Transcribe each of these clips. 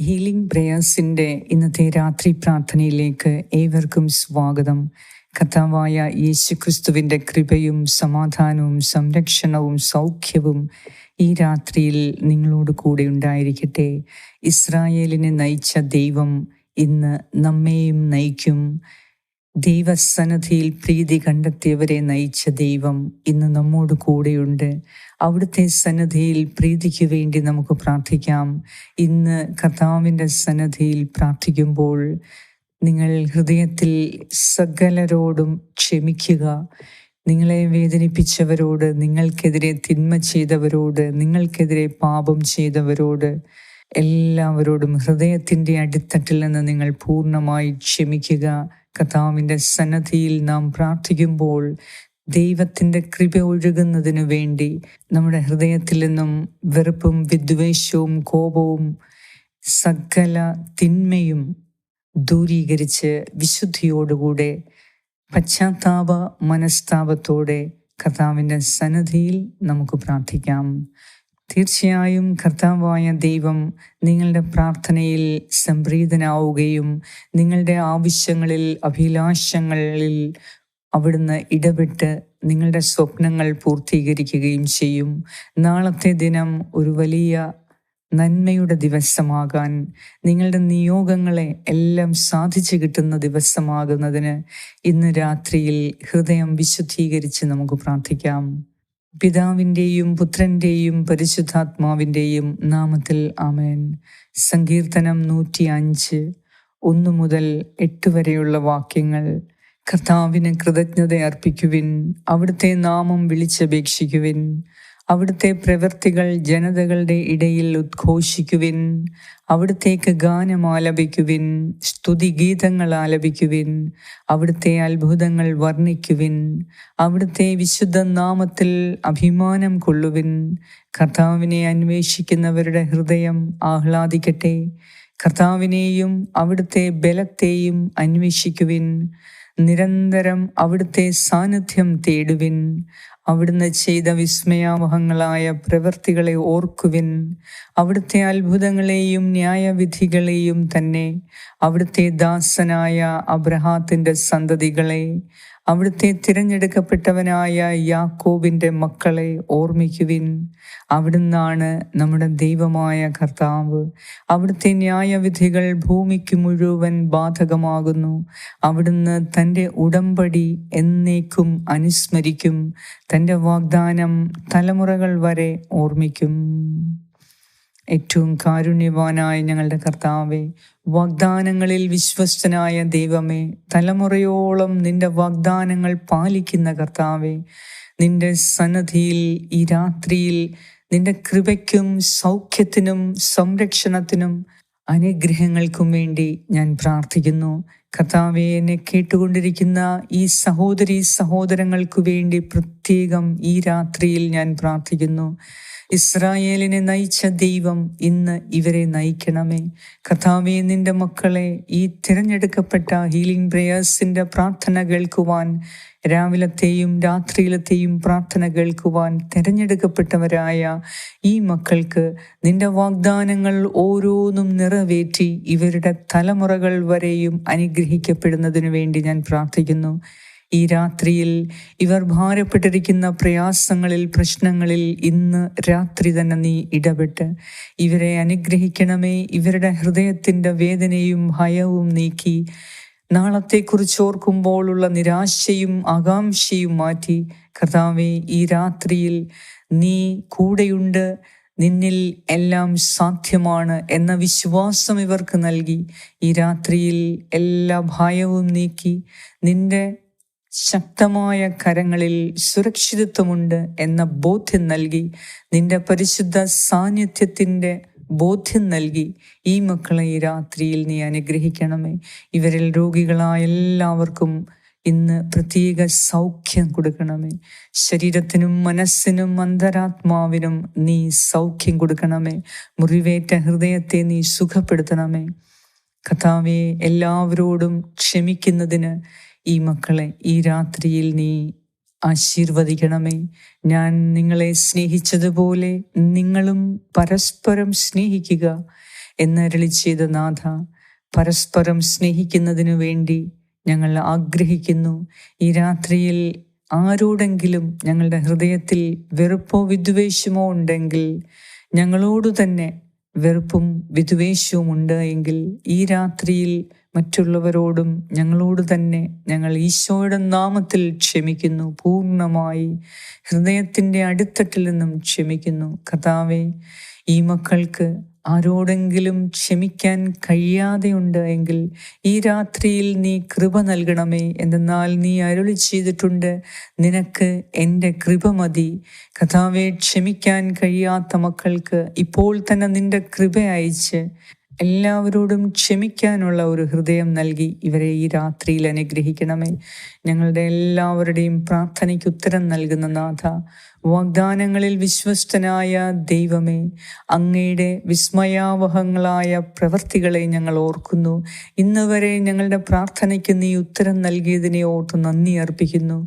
Healing പ്രേയേഴ്സിന്റെ ഇന്നത്തെ രാത്രി പ്രാർത്ഥനയിലേക്ക് ഏവർക്കും സ്വാഗതം. കഥാവായ യേശു ക്രിസ്തുവിന്റെ കൃപയും സമാധാനവും സംരക്ഷണവും സൗഖ്യവും ഈ രാത്രിയിൽ നിങ്ങളോട് കൂടെ ഉണ്ടായിരിക്കട്ടെ. ഇസ്രായേലിനെ നയിച്ച ദൈവം ഇന്ന് നമ്മെയും നയിക്കും. ദൈവസന്നദ്ധിയിൽ പ്രീതി കണ്ടെത്തിയവരെ നയിച്ച ദൈവം ഇന്ന് നമ്മോട് കൂടെയുണ്ട്. അവിടുത്തെ സന്നദ്ധിയിൽ പ്രീതിക്ക് വേണ്ടി നമുക്ക് പ്രാർത്ഥിക്കാം. ഇന്ന് കർത്താവിന്റെ സന്നദ്ധിയിൽ പ്രാർത്ഥിക്കുമ്പോൾ നിങ്ങൾ ഹൃദയത്തിൽ സകലരോടും ക്ഷമിക്കുക. നിങ്ങളെ വേദനിപ്പിച്ചവരോട് നിങ്ങൾക്കെതിരെ തിന്മ ചെയ്തവരോട് നിങ്ങൾക്കെതിരെ പാപം ചെയ്തവരോട് എല്ലാവരോടും ഹൃദയത്തിന്റെ അടിത്തട്ടിൽ നിന്ന് നിങ്ങൾ പൂർണമായി ക്ഷമിക്കുക. കഥാവിന്റെ സന്നദ്ധിയിൽ നാം പ്രാർത്ഥിക്കുമ്പോൾ ദൈവത്തിന്റെ കൃപ ഒഴുകുന്നതിനു വേണ്ടി നമ്മുടെ ഹൃദയത്തിൽ നിന്നും വെറുപ്പും വിദ്വേഷവും കോപവും സകല തിന്മയും ദൂരീകരിച്ച് വിശുദ്ധിയോടുകൂടെ പശ്ചാത്താപ മനസ്താപത്തോടെ കർത്താവിന്റെ സന്നദ്ധിയിൽ നമുക്ക് പ്രാർത്ഥിക്കാം. തീർച്ചയായും കർത്താവായ ദൈവം നിങ്ങളുടെ പ്രാർത്ഥനയിൽ സംപ്രീതനാവുകയും നിങ്ങളുടെ ആവശ്യങ്ങളിൽ അഭിലാഷങ്ങളിൽ അവിടുന്ന് ഇടപെട്ട് നിങ്ങളുടെ സ്വപ്നങ്ങൾ പൂർത്തീകരിക്കുകയും ചെയ്യും. നാളത്തെ ദിനം ഒരു വലിയ നന്മയുടെ ദിവസമാകാൻ നിങ്ങളുടെ നിയോഗങ്ങളെ എല്ലാം സാധിച്ചു കിട്ടുന്ന ദിവസമാകുന്നതിന് ഇന്ന് രാത്രിയിൽ ഹൃദയം വിശുദ്ധീകരിച്ച് നമുക്ക് പ്രാർത്ഥിക്കാം. പിതാവിന്റെയും പുത്രന്റെയും പരിശുദ്ധാത്മാവിന്റെയും നാമത്തിൽ ആമേൻ. സങ്കീർത്തനം നൂറ്റി അഞ്ച് ഒന്ന് മുതൽ എട്ട് വരെയുള്ള വാക്യങ്ങൾ. കർത്താവിന് കൃതജ്ഞത അർപ്പിക്കുവിൻ. അവിടുത്തെ നാമം വിളിച്ചപേക്ഷിക്കുവിൻ. അവിടുത്തെ പ്രവൃത്തികൾ ജനതകളുടെ ഇടയിൽ ഉദ്ഘോഷിക്കുവിൻ. അവിടുത്തേക്ക് ഗാനം ആലപിക്കുവിൻ സ്തുതിഗീതങ്ങൾ ആലപിക്കുവിൻ അവിടുത്തെ അത്ഭുതങ്ങൾ വർണിക്കുവിൻ അവിടുത്തെ വിശുദ്ധ നാമത്തിൽ അഭിമാനം കൊള്ളുവിൻ. കർത്താവിനെ അന്വേഷിക്കുന്നവരുടെ ഹൃദയം ആഹ്ലാദിക്കട്ടെ. കർത്താവിനെയും അവിടുത്തെ ബലത്തെയും അന്വേഷിക്കുവിൻ. നിരന്തരം അവിടുത്തെ സാന്നിധ്യം തേടുവിൻ. അവിടുന്ന് ചെയ്ത വിസ്മയാവഹങ്ങളായ പ്രവൃത്തികളെ ഓർക്കുവിൻ. അവിടുത്തെ അത്ഭുതങ്ങളെയും ന്യായവിധികളെയും തന്നെ അവിടുത്തെ ദാസനായ അബ്രഹാത്തിന്റെ സന്തതികളെ അവിടുത്തെ തിരഞ്ഞെടുക്കപ്പെട്ടവനായ യാക്കോബിന്റെ മക്കളെ ഓർമ്മിക്കുവിൻ. അവിടുന്നാണ് നമ്മുടെ ദൈവമായ കർത്താവ്. അവിടുത്തെ ന്യായവിധികൾ ഭൂമിക്ക് മുഴുവൻ ബാധകമാകുന്നു. അവിടുന്ന് തന്റെ ഉടമ്പടി എന്നേക്കും അനുസ്മരിക്കും. തന്റെ വാഗ്ദാനം തലമുറകൾ വരെ ഓർമ്മിക്കും. ഏറ്റവും കാരുണ്യവാനായ ഞങ്ങളുടെ കർത്താവെ വാഗ്ദാനങ്ങളിൽ വിശ്വസ്തനായ ദൈവമേ തലമുറയോളം നിന്റെ വാഗ്ദാനങ്ങൾ പാലിക്കുന്ന കർത്താവെ നിന്റെ സന്നദ്ധിയിൽ ഈ രാത്രിയിൽ നിന്റെ കൃപയ്ക്കും സൗഖ്യത്തിനും സംരക്ഷണത്തിനും അനുഗ്രഹങ്ങൾക്കും വേണ്ടി ഞാൻ പ്രാർത്ഥിക്കുന്നു. കർത്താവെ എന്നെ കേട്ടുകൊണ്ടിരിക്കുന്ന ഈ സഹോദരി സഹോദരങ്ങൾക്ക് വേണ്ടി പ്രത്യേകം ഈ രാത്രിയിൽ ഞാൻ പ്രാർത്ഥിക്കുന്നു. ഇസ്രായേലിനെ നയിച്ച ദൈവം ഇന്ന് ഇവരെ നയിക്കണമേ. കഥാവെ നിന്റെ മക്കളെ ഈ തിരഞ്ഞെടുക്കപ്പെട്ട ഹീലിംഗ് പ്രേയേഴ്സിന്റെ പ്രാർത്ഥന കേൾക്കുവാൻ രാവിലത്തെയും രാത്രിയിലത്തെയും പ്രാർത്ഥന കേൾക്കുവാൻ തിരഞ്ഞെടുക്കപ്പെട്ടവരായ ഈ മക്കൾക്ക് നിന്റെ വാഗ്ദാനങ്ങൾ ഓരോന്നും നിറവേറ്റി ഇവരുടെ തലമുറകൾ വരെയും അനുഗ്രഹിക്കപ്പെടുന്നതിനു വേണ്ടി ഞാൻ പ്രാർത്ഥിക്കുന്നു. ഈ രാത്രിയിൽ ഇവർ ഭാരപ്പെട്ടിരിക്കുന്ന പ്രയാസങ്ങളിൽ പ്രശ്നങ്ങളിൽ ഇന്ന് രാത്രി തന്നെ നീ ഇടപെട്ട്. ഇവരെ അനുഗ്രഹിക്കണമേ. ഇവരുടെ ഹൃദയത്തിന്റെ വേദനയും ഭയവും നീക്കി. നാളത്തെക്കുറിച്ച് ഓർക്കുമ്പോഴുള്ള നിരാശയും ആകാംക്ഷയും മാറ്റി. കർത്താവെ ഈ രാത്രിയിൽ നീ കൂടെയുണ്ട്. നിന്നിൽ എല്ലാം സാധ്യമാണ് എന്ന വിശ്വാസം ഇവർക്ക് നൽകി. ഈ രാത്രിയിൽ എല്ലാ ഭയവും നീക്കി നിന്റെ ശക്തമായ കരങ്ങളിൽ സുരക്ഷിതത്വമുണ്ട് എന്ന ബോധ്യം നൽകി. നിന്റെ പരിശുദ്ധ സാന്നിധ്യത്തിന്റെ ബോധ്യം നൽകി. ഈ മക്കളെ ഈ രാത്രിയിൽ നീ അനുഗ്രഹിക്കണമേ. ഇവരിൽ രോഗികളായ എല്ലാവർക്കും ഇന്ന് പ്രത്യേക സൗഖ്യം കൊടുക്കണമേ. ശരീരത്തിനും മനസ്സിനും അന്തരാത്മാവിനും നീ സൗഖ്യം കൊടുക്കണമേ. മുറിവേറ്റ ഹൃദയത്തെ നീ സുഖപ്പെടുത്തണമേ. കഥാവെ എല്ലാവരോടും ക്ഷമിക്കുന്നതിന് ഈ മക്കളെ ഈ രാത്രിയിൽ നീ ആശീർവദിക്കണമേ. ഞാൻ നിങ്ങളെ സ്നേഹിച്ചതുപോലെ നിങ്ങളും പരസ്പരം സ്നേഹിക്കുക എന്നരളി ചെയ്ത നാഥ പരസ്പരം സ്നേഹിക്കുന്നതിനു വേണ്ടി ഞങ്ങൾ ആഗ്രഹിക്കുന്നു. ഈ രാത്രിയിൽ ആരോടെങ്കിലും ഞങ്ങളുടെ ഹൃദയത്തിൽ വെറുപ്പോ വിദ്വേഷമോ ഉണ്ടെങ്കിൽ ഞങ്ങളോടു തന്നെ വെറുപ്പും വിദ്വേഷവും ഉണ്ട് എങ്കിൽ ഈ രാത്രിയിൽ മറ്റുള്ളവരോടും ഞങ്ങളോട് തന്നെ ഞങ്ങൾ ഈശോയുടെ നാമത്തിൽ ക്ഷമിക്കുന്നു പൂർണമായി ഹൃദയത്തിന്റെ അടിത്തട്ടിൽ നിന്നും ക്ഷമിക്കുന്നു. കഥാവെ ഈ മക്കൾക്ക് ആരോടെങ്കിലും ക്ഷമിക്കാൻ കഴിയാതെയുണ്ട് എങ്കിൽ ഈ രാത്രിയിൽ നീ കൃപ നൽകണമേ. എന്തെന്നാൽ നീ അരുളി ചെയ്തിട്ടുണ്ട് നിനക്ക് എന്റെ കൃപ മതി. കഥാവെ ക്ഷമിക്കാൻ കഴിയാത്ത മക്കൾക്ക് ഇപ്പോൾ തന്നെ നിന്റെ കൃപ അയച്ച് എല്ലാവരോടും ക്ഷമിക്കാനുള്ള ഒരു ഹൃദയം നൽകി ഇവരെ ഈ രാത്രിയിൽ അനുഗ്രഹിക്കണമേ. ഞങ്ങളുടെ എല്ലാവരുടെയും പ്രാർത്ഥനയ്ക്ക് ഉത്തരം നൽകുന്ന നാഥ വാഗ്ദാനങ്ങളിൽ വിശ്വസ്തനായ ദൈവമേ അങ്ങയുടെ വിസ്മയാവഹങ്ങളായ പ്രവൃത്തികളെ ഞങ്ങൾ ഓർക്കുന്നു. ഇന്ന് വരെ ഞങ്ങളുടെ പ്രാർത്ഥനയ്ക്ക് നീ ഉത്തരം നൽകിയതിനെ ഓർത്ത് നന്ദി അർപ്പിക്കുന്നു.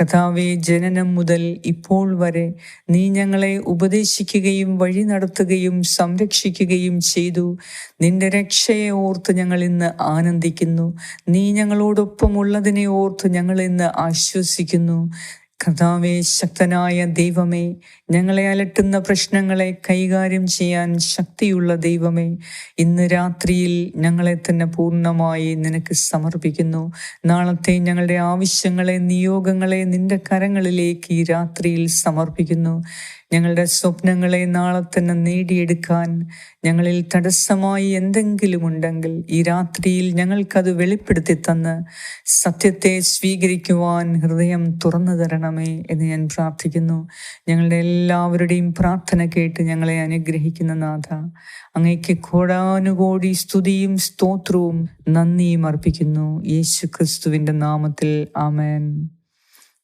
കഥാവെ ജനനം മുതൽ ഇപ്പോൾ വരെ നീ ഞങ്ങളെ ഉപദേശിക്കുകയും വഴി നടത്തുകയും സംരക്ഷിക്കുകയും ചെയ്തു. നിന്റെ രക്ഷയെ ഓർത്ത് ഞങ്ങൾ ഇന്ന് ആനന്ദിക്കുന്നു. നീ ഞങ്ങളോടൊപ്പം ഉള്ളതിനെ ഓർത്ത് ഞങ്ങൾ ഇന്ന് ആശ്വസിക്കുന്നു. കഥാവെ ശക്തനായ ദൈവമേ ഞങ്ങളെ അലട്ടുന്ന പ്രശ്നങ്ങളെ കൈകാര്യം ചെയ്യാൻ ശക്തിയുള്ള ദൈവമേ ഇന്ന് രാത്രിയിൽ ഞങ്ങളെ തന്നെ പൂർണമായി നിനക്ക് സമർപ്പിക്കുന്നു. നാളത്തെ ഞങ്ങളുടെ ആവശ്യങ്ങളെ നിയോഗങ്ങളെ നിന്റെ കരങ്ങളിലേക്ക് ഈ രാത്രിയിൽ സമർപ്പിക്കുന്നു. ഞങ്ങളുടെ സ്വപ്നങ്ങളെ നാളെ തന്നെ നേടിയെടുക്കാൻ ഞങ്ങളിൽ തടസ്സമായി എന്തെങ്കിലും ഉണ്ടെങ്കിൽ ഈ രാത്രിയിൽ ഞങ്ങൾക്കത് വെളിപ്പെടുത്തി തന്ന് സത്യത്തെ സ്വീകരിക്കുവാൻ ഹൃദയം തുറന്നു തരണമേ എന്ന് ഞാൻ പ്രാർത്ഥിക്കുന്നു. ഞങ്ങളുടെ എല്ലാവരുടെയും പ്രാർത്ഥന കേട്ട് ഞങ്ങളെ അനുഗ്രഹിക്കുന്ന നാഥ അങ്ങയ്ക്ക് കോടാനുകോടി സ്തുതിയും സ്തോത്രവും നന്ദിയും അർപ്പിക്കുന്നു. യേശു ക്രിസ്തുവിന്റെ നാമത്തിൽ ആമേൻ.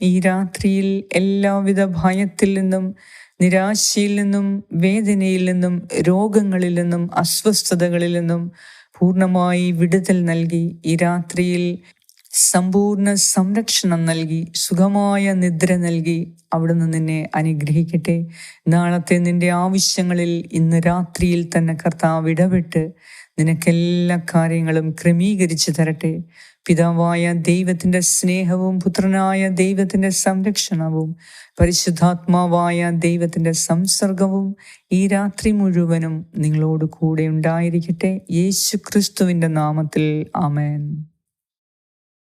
ഈ രാത്രിയിൽ എല്ലാവിധ ഭയത്തിൽ നിന്നും നിരാശയിൽ നിന്നും വേദനയിൽ നിന്നും രോഗങ്ങളിൽ നിന്നും അസ്വസ്ഥതകളിൽ നിന്നും പൂർണമായി വിടുതൽ നൽകി ഈ രാത്രിയിൽ സമ്പൂർണ സംരക്ഷണം നൽകി സുഖമായ നിദ്ര നൽകി അവിടുന്ന് നിന്നെ അനുഗ്രഹിക്കട്ടെ. നാളത്തെ നിന്റെ ആവശ്യങ്ങളിൽ ഇന്ന് രാത്രിയിൽ തന്നെ കർത്താവ് ഇടപെട്ട് നിനക്കെല്ലാ കാര്യങ്ങളും ക്രമീകരിച്ചു തരട്ടെ. പിതാവായ ദൈവത്തിന്റെ സ്നേഹവും പുത്രനായ ദൈവത്തിന്റെ സംരക്ഷണവും പരിശുദ്ധാത്മാവായ ദൈവത്തിന്റെ സംസർഗവും ഈ രാത്രി മുഴുവനും നിങ്ങളോട് കൂടെ ഉണ്ടായിരിക്കട്ടെ. യേശു ക്രിസ്തുവിന്റെ നാമത്തിൽ. ആമേൻ.